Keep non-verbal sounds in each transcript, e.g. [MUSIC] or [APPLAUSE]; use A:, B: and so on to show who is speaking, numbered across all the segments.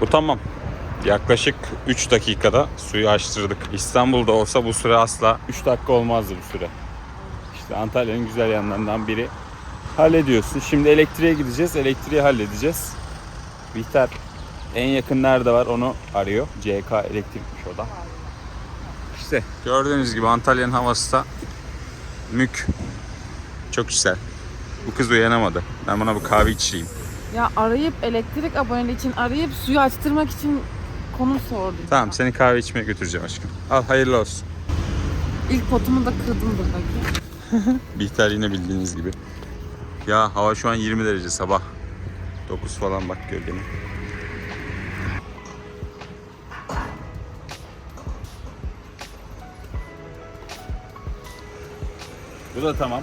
A: Bu tamam. Yaklaşık 3 dakikada suyu açtırdık. İstanbul'da olsa bu süre asla 3 dakika olmazdı bu süre. İşte Antalya'nın güzel yanlarından biri. Hallediyorsun. Şimdi elektriğe gideceğiz. Elektriği halledeceğiz. Bihter en yakın nerede var onu arıyor. CK elektrikmiş o da. İşte gördüğünüz gibi Antalya'nın havası da mük. Çok güzel. Bu kız uyanamadı. Ben buna bir kahve içeyim.
B: Ya arayıp elektrik aboneliği için arayıp suyu açtırmak için konu sordum.
A: Tamam seni kahve içmeye götüreceğim aşkım. Al hayırlı olsun.
B: İlk potumu da kırdım buradaki. [LAUGHS]
A: Bihter yine bildiğiniz gibi. Ya hava şu an 20 derece sabah. 9 falan bak gölgene. Bu da tamam.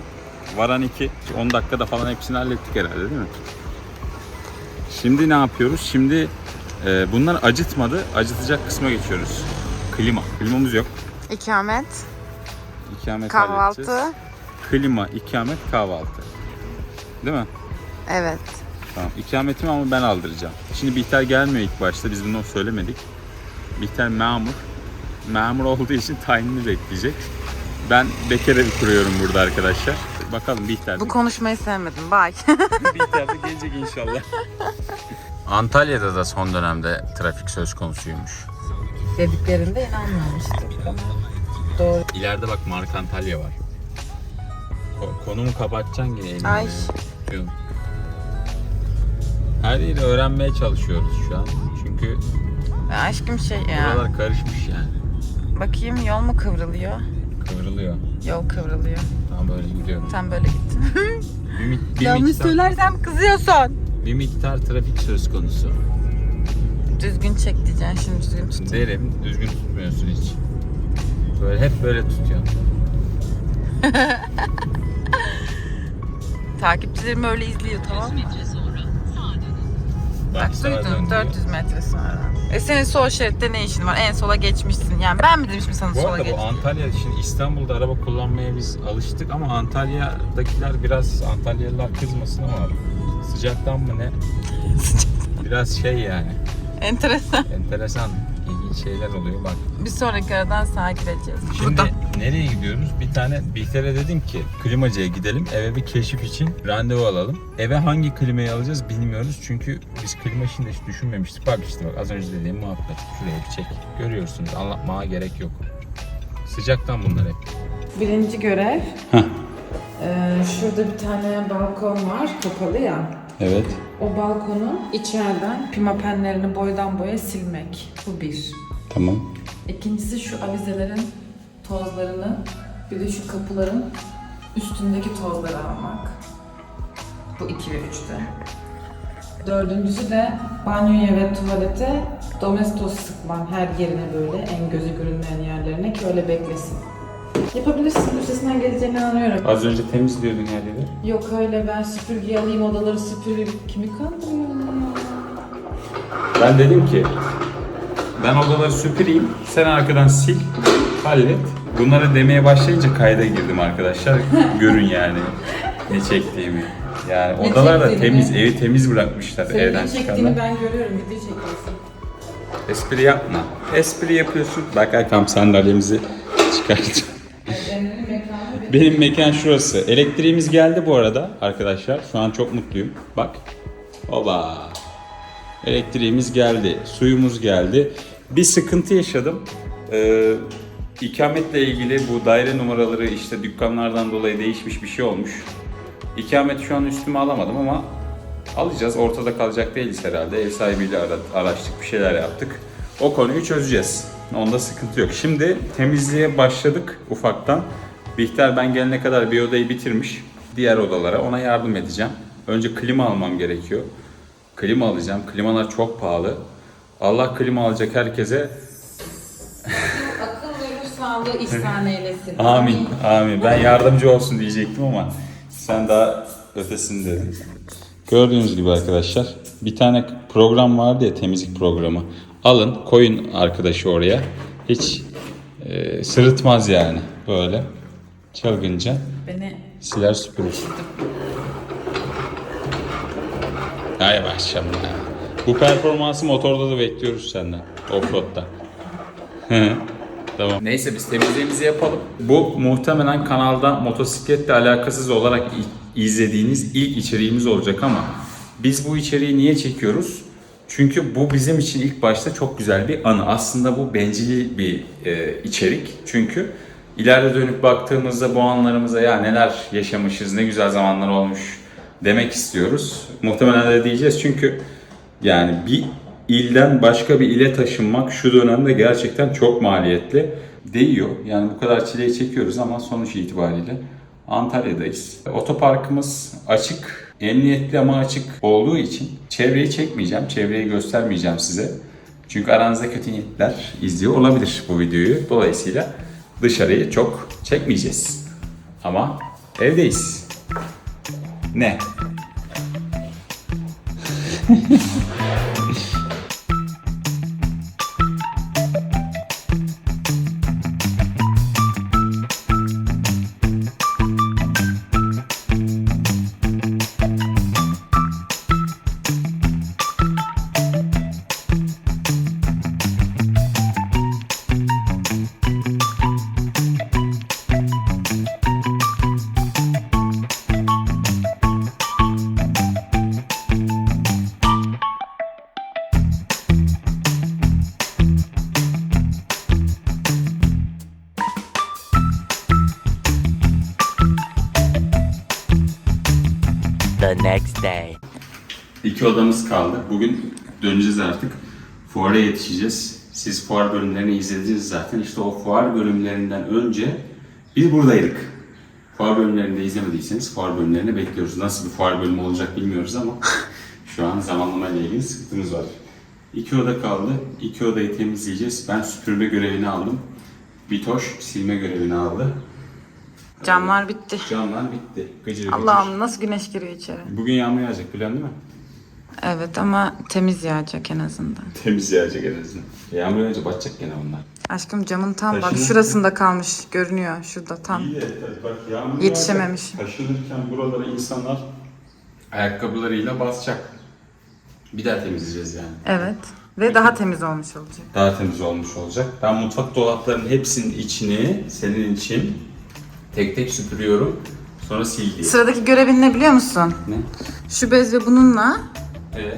A: Varan 2. 10 dakikada falan hepsini hallettik herhalde değil mi? Şimdi ne yapıyoruz? Şimdi e, bunlar acıtmadı. Acıtacak kısma geçiyoruz. Klima. Klimamız yok.
B: İkamet,
A: İkamet halledeceğiz.
B: kahvaltı.
A: Klima, ikamet, kahvaltı. Değil mi?
B: Evet.
A: Tamam. İkametimi ama ben aldıracağım. Şimdi Bihter gelmiyor ilk başta. Biz bunu söylemedik. Bihter memur. Memur olduğu için tayinini bekleyecek. Ben bekar evi kuruyorum burada arkadaşlar. Bakalım Bihter.
B: Bu konuşmayı sevmedim. Bye. [LAUGHS]
A: Bihter de gelecek inşallah. Antalya'da da son dönemde trafik söz konusuymuş.
B: Dediklerinde inanmamıştım. Doğru.
A: İleride bak Mark Antalya var. Ko- konumu kapatacaksın yine elimle.
B: Ay.
A: Yapıyorum. Her yeri öğrenmeye çalışıyoruz şu an. Çünkü
B: Aşkım şey ya.
A: buralar karışmış yani.
B: Bakayım yol mu kıvrılıyor?
A: Kıvrılıyor.
B: Yol kıvrılıyor.
A: Tam böyle gidiyorum.
B: Sen böyle gittin.
A: Bir, mi- bir,
B: Yanlış
A: miktar,
B: söylersem kızıyorsun.
A: bir miktar trafik söz konusu.
B: Düzgün çek diyeceksin şimdi düzgün tut.
A: Derim düzgün tutmuyorsun hiç. Böyle hep böyle tutuyorsun. [LAUGHS]
B: Takipçilerim öyle izliyor tamam mı?
A: Bak
B: duydum
A: dön
B: 400 metre sonra. E senin sol şeritte ne işin var? En sola geçmişsin. Yani ben mi demişim sana
A: Bu
B: sola
A: arada
B: geç?
A: bu Antalya, şimdi İstanbul'da araba kullanmaya biz alıştık ama Antalya'dakiler biraz Antalyalılar kızmasın ama sıcaktan mı ne? [LAUGHS] Biraz şey yani,
B: Enteresan.
A: enteresan, ilginç şeyler oluyor bak.
B: Bir sonraki aradan sağa gireceğiz.
A: Şimdi
B: Burada.
A: Nereye gidiyoruz? Bir tane Bihter'e dedim ki klimacıya gidelim. Eve bir keşif için randevu alalım. Eve hangi klimayı alacağız bilmiyoruz. Çünkü biz klima işini hiç düşünmemiştik. Bak işte bak az önce dediğim muhabbet. Şuraya bir çek. Görüyorsunuz anlatmaya gerek yok. Sıcaktan bunlar hep.
B: Birinci görev. Ee, şurada bir tane balkon var. Kapalı ya.
A: Evet.
B: O balkonu içeriden pimapenlerini boydan boya silmek. Bu bir.
A: Tamam.
B: İkincisi şu avizelerin tozlarını bir de şu kapıların üstündeki tozları almak. Bu iki ve üçte. Dördüncüsü de banyoya ve tuvalete domestos sıkman her yerine böyle en göze görünmeyen yerlerine ki öyle beklesin. Yapabilirsin. Üstesinden geleceğine inanıyorum.
A: Az önce temizliyordun yerleri.
B: Yok öyle ben süpürge alayım odaları süpüreyim. Kimi kandırıyorum ya?
A: Ben dedim ki ben odaları süpüreyim. Sen arkadan sil. Hallet. Bunları demeye başlayınca kayda girdim arkadaşlar. Görün yani ne çektiğimi. Yani
B: Ne
A: odalar da
B: çektiğini
A: temiz,
B: mi?
A: evi temiz bırakmışlar
B: Senin
A: evden
B: ne çektiğini
A: çıkanlar.
B: ben görüyorum. Video çekiyorsun.
A: Espri yapma. Espri yapıyorsun. Bak Erkam sandalyemizi çıkart.
B: Emre'nin mekanı
A: Benim mekan şurası. Elektriğimiz geldi bu arada arkadaşlar. Şu an çok mutluyum. Bak. Oba. Elektriğimiz geldi. Suyumuz geldi. Bir sıkıntı yaşadım. Ee, ikametle ilgili bu daire numaraları işte dükkanlardan dolayı değişmiş bir şey olmuş. İkamet şu an üstüme alamadım ama alacağız. Ortada kalacak değiliz herhalde. Ev sahibiyle ara- araştık, bir şeyler yaptık. O konuyu çözeceğiz. Onda sıkıntı yok. Şimdi temizliğe başladık ufaktan. Bihter ben gelene kadar bir odayı bitirmiş. Diğer odalara ona yardım edeceğim. Önce klima almam gerekiyor. Klima alacağım. Klimalar çok pahalı. Allah klima alacak herkese
B: sağlığı ihsan eylesin.
A: Amin. Amin. Ben yardımcı olsun diyecektim ama sen daha ötesini dedin. Gördüğünüz gibi arkadaşlar bir tane program vardı ya temizlik programı. Alın koyun arkadaşı oraya. Hiç e, sırıtmaz yani böyle çılgınca
B: Beni
A: siler süpürür. Hay maşallah. Bu performansı motorda da bekliyoruz senden. Offroad'da. Tamam. Neyse biz temizliğimizi yapalım. Bu muhtemelen kanalda motosikletle alakasız olarak izlediğiniz ilk içeriğimiz olacak ama biz bu içeriği niye çekiyoruz? Çünkü bu bizim için ilk başta çok güzel bir anı. Aslında bu bencil bir e, içerik. Çünkü ileride dönüp baktığımızda bu anlarımıza ya neler yaşamışız, ne güzel zamanlar olmuş demek istiyoruz. Muhtemelen de diyeceğiz çünkü yani bir ilden başka bir ile taşınmak şu dönemde gerçekten çok maliyetli. Değiyor. Yani bu kadar çileyi çekiyoruz ama sonuç itibariyle Antalya'dayız. Otoparkımız açık, emniyetli ama açık olduğu için çevreyi çekmeyeceğim, çevreyi göstermeyeceğim size. Çünkü aranızda kötü niyetler izliyor olabilir bu videoyu. Dolayısıyla dışarıyı çok çekmeyeceğiz. Ama evdeyiz. Ne? [LAUGHS]
C: next day.
A: İki odamız kaldı. Bugün döneceğiz artık. Fuara yetişeceğiz. Siz fuar bölümlerini izlediniz zaten. İşte o fuar bölümlerinden önce biz buradaydık. Fuar bölümlerini de izlemediyseniz fuar bölümlerini bekliyoruz. Nasıl bir fuar bölümü olacak bilmiyoruz ama [LAUGHS] şu an zamanlama ile ilgili sıkıntımız var. İki oda kaldı. İki odayı temizleyeceğiz. Ben süpürme görevini aldım. Bitoş silme görevini aldı.
B: Camlar bitti.
A: Camlar bitti. Gıcır gıcır.
B: Allah'ım nasıl güneş giriyor içeri.
A: Bugün yağmur yağacak bilen değil mi?
B: Evet ama temiz yağacak en azından.
A: Temiz yağacak en azından. Yağmur yağınca batacak gene bunlar.
B: Aşkım camın tam bak
A: Taşınır.
B: şurasında kalmış görünüyor şurada tam.
A: İyi de bak yağmur
B: Yetişememiş.
A: yağacak. Taşınırken buralara insanlar ayakkabılarıyla basacak. Bir daha temizleyeceğiz yani.
B: Evet ve daha temiz olmuş olacak.
A: Daha temiz olmuş olacak. Ben mutfak dolaplarının hepsinin içini senin için tek tek süpürüyorum. Sonra sil diye.
B: Sıradaki görevin ne biliyor musun?
A: Ne?
B: Şu bez ve bununla
A: Evet.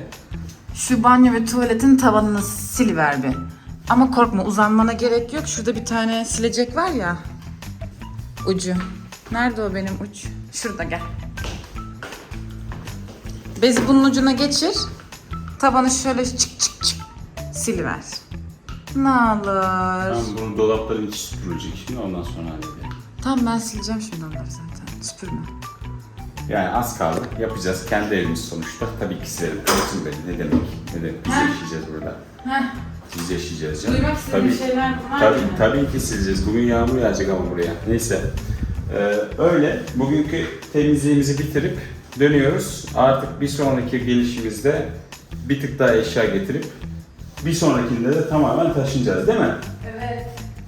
B: şu banyo ve tuvaletin tavanını siliver bir. Ama korkma uzanmana gerek yok. Şurada bir tane silecek var ya. Ucu. Nerede o benim uç? Şurada gel. Bezi bunun ucuna geçir. Tavanı şöyle çık çık çık siliver. Ne olur.
A: Tamam bunu dolapların içi süpürülecek şimdi ondan sonra halledelim.
B: Tamam ben sileceğim şimdi onları zaten. Süpürme.
A: Yani az kaldı. Yapacağız. Kendi evimiz sonuçta. Tabii ki silerim. Kardeşim benim. Ne demek? Ne demek? Biz yaşayacağız burada.
B: Heh.
A: Biz yaşayacağız canım.
B: Duymak istediğin
A: Tabii,
B: şeyler var
A: tabii,
B: mı?
A: tabii ki sileceğiz. Bugün yağmur yağacak ama buraya. Neyse. Ee, öyle. Bugünkü temizliğimizi bitirip dönüyoruz. Artık bir sonraki gelişimizde bir tık daha eşya getirip bir sonrakinde de tamamen taşınacağız değil mi?
B: Evet.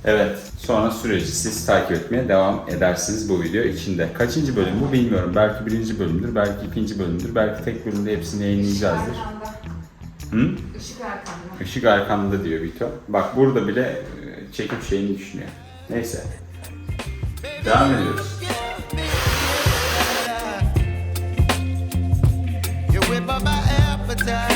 A: Evet. Sonra süreci siz takip etmeye devam edersiniz bu video içinde. Kaçıncı bölüm bu bilmiyorum. Belki birinci bölümdür, belki ikinci bölümdür, belki tek bölümde hepsini yayınlayacağızdır. Hı?
B: Işık arkamda.
A: Işık arkamda diyor Vito. Bak burada bile e, çekip şeyini düşünüyor. Neyse. Devam ediyoruz.
D: You whip up my appetite.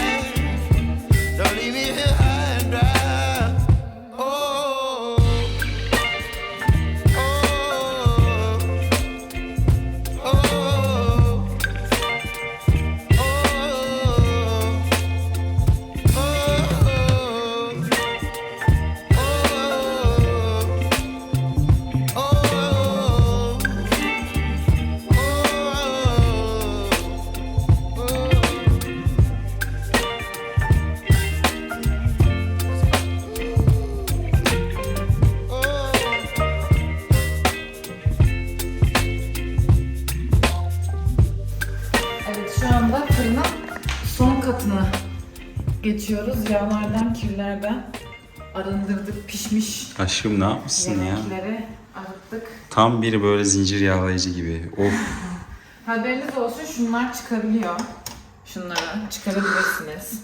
B: Geçiyoruz. Yağlardan, kirlerden arındırdık, pişmiş
A: Aşkım ne yapmışsın ya?
B: yemekleri arıttık.
A: Tam bir böyle zincir yağlayıcı gibi. Of. [LAUGHS]
B: Haberiniz olsun şunlar çıkabiliyor. Şunları çıkarabilirsiniz.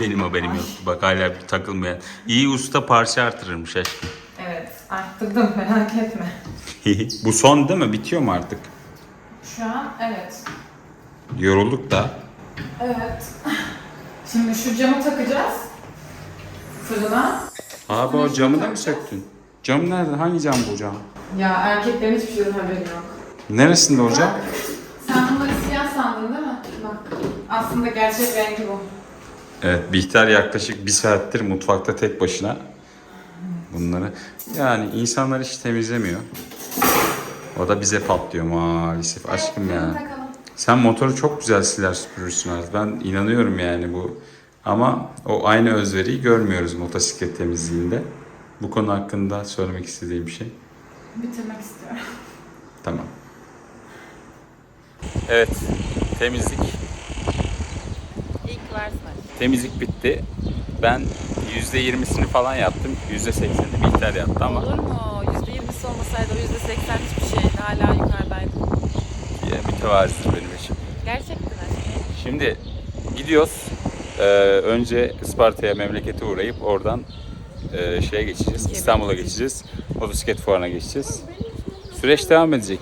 A: Benim haberim yoktu. Bak hala bir takılmayan. İyi usta parça artırırmış aşkım.
B: Evet, arttırdım merak etme. [LAUGHS]
A: Bu son değil mi? Bitiyor mu artık?
B: Şu an evet.
A: Yorulduk da.
B: Evet. [LAUGHS] Şimdi şu camı takacağız. Fırına.
A: Abi o camı da mı söktün? Cam nerede? Hangi cam bu cam?
B: Ya erkeklerin hiçbir şeyden haberi yok.
A: Neresinde o cam?
B: Sen bunları siyah sandın değil mi? Bak. Aslında gerçek rengi bu.
A: Evet, Bihter yaklaşık bir saattir mutfakta tek başına bunları. Yani insanlar hiç temizlemiyor. O da bize patlıyor maalesef aşkım ya. Sen motoru çok güzel siler süpürürsün artık. Ben inanıyorum yani bu. Ama o aynı özveriyi görmüyoruz motosiklet temizliğinde. Bu konu hakkında söylemek istediğim bir şey.
B: Bitirmek istiyorum.
A: Tamam. Evet, temizlik.
B: İlk versene.
A: Temizlik bitti. Ben %20'sini falan yaptım. %80'ini Bihter yaptı ama
E: Olur mu? %20'si olmasaydı o %80 hiçbir şeydi. Hala yukarıdaydı.
A: Ya, mütevazidir benim eşim.
E: Gerçekten.
A: Şimdi gidiyoruz. Ee, önce Isparta'ya memlekete uğrayıp oradan e, şeye geçeceğiz. İstanbul'a geçeceğiz. Motosiklet fuarına geçeceğiz. Süreç devam edecek.